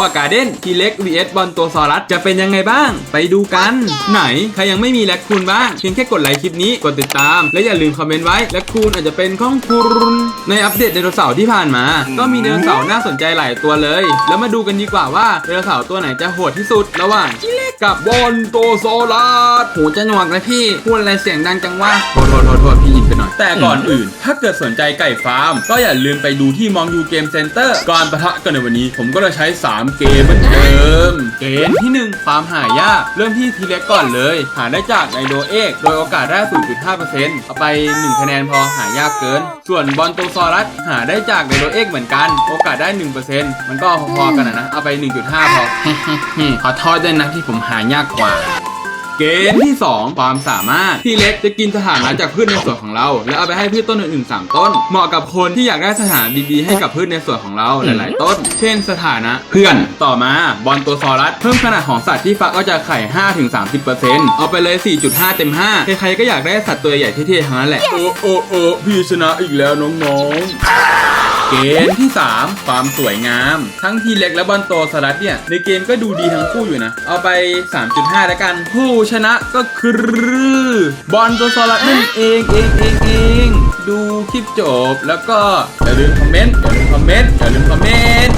วาการ์เด้นทีเล็ก vs บอลตัวซอรัสจะเป็นยังไงบ้าง ไปดูกัน ไหน ใครยังไม่มีแลคคูนบ้าง เพียงแค่กดไลค์คลิปนี้ กดติดตาม และอย่าลืมคอมเมนต์ไว้แลคคูนอาจจะเป็นข้องคุณในอัปเดตไดโนเสาร์ที่ผ่านมา ก็มีไดโนเสาร์น่าสนใจหลายตัวเลย แล้วมาดูกันดีกว่าว่าไดโนเสาร์ตัวไหนจะโหดที่สุดระหว่างทีเล็ก กับบอลตัวซอรัสโหจะหนวกนะพี่ พูดอะไรเสียงดังจังวะโทษโทษโทษโทษพี่อินไปหน่อย แต่ก่อนอื่น ถ้าเกิดสนใจไก่ฟาร์ม ก็อย่าลืมไปดูที่มองยูเกมเซ็นเตอร์ก่อนปะทะกันในวันนี้ ผมก็เลยใช้ 3 เกมเหมือนเดิม เกมที่ 1 ฟาร์มหายาก เริ่มที่ทีเล็กก่อนเลย หาได้จากไนโดเอ็กโดยโอกาสได้ 0.5%เอาไป 1 คะแนนพอหายากเกิน ส่วนบอลโตซอรัสหาได้จากไนโดเอ็กเหมือนกัน โอกาสได้ 1%มันก็พอๆกันนะนะเอาไป 1.5 พอขอโทษด้วยนะที่ผมหายากกว่า เกมที่ 2 ความสามารถที่เล็กจะกินสถานะจากพืชในสวนของเรา แล้วเอาไปให้พืชต้นอื่นๆ3ต้น เหมาะกับคนที่อยากได้สถานะดีๆให้กับพืชในสวนของเราหลายๆ ต้น เช่นสถานะเพื่อนต่อมาบอลตัวซอรัสเพิ่มขนาดของสัตว์ที่ฟักก็จะไข่5-30%เอาไปเลย 4.5 เต็ม 5 ใครๆก็อยากได้สัตว์ตัวใหญ่เท่ๆทั้งนั้นแหละโอ้โอ้โอ้พี่ชนะอีกแล้วน้องๆ เกมที่ 3 ความสวยงาม ทั้งทีเล็กและบอลโตสลัดเนี่ย ในเกมก็ดูดีทั้งคู่อยู่นะ เอาไป 3.5 แล้วกัน ผู้ชนะก็คือบอลโตสลัดนั่นเองเองเองเองดูคลิปจบแล้วก็อย่าลืมคอมเมนต์อย่าลืมคอมเมนต์อย่าลืมคอมเมนต์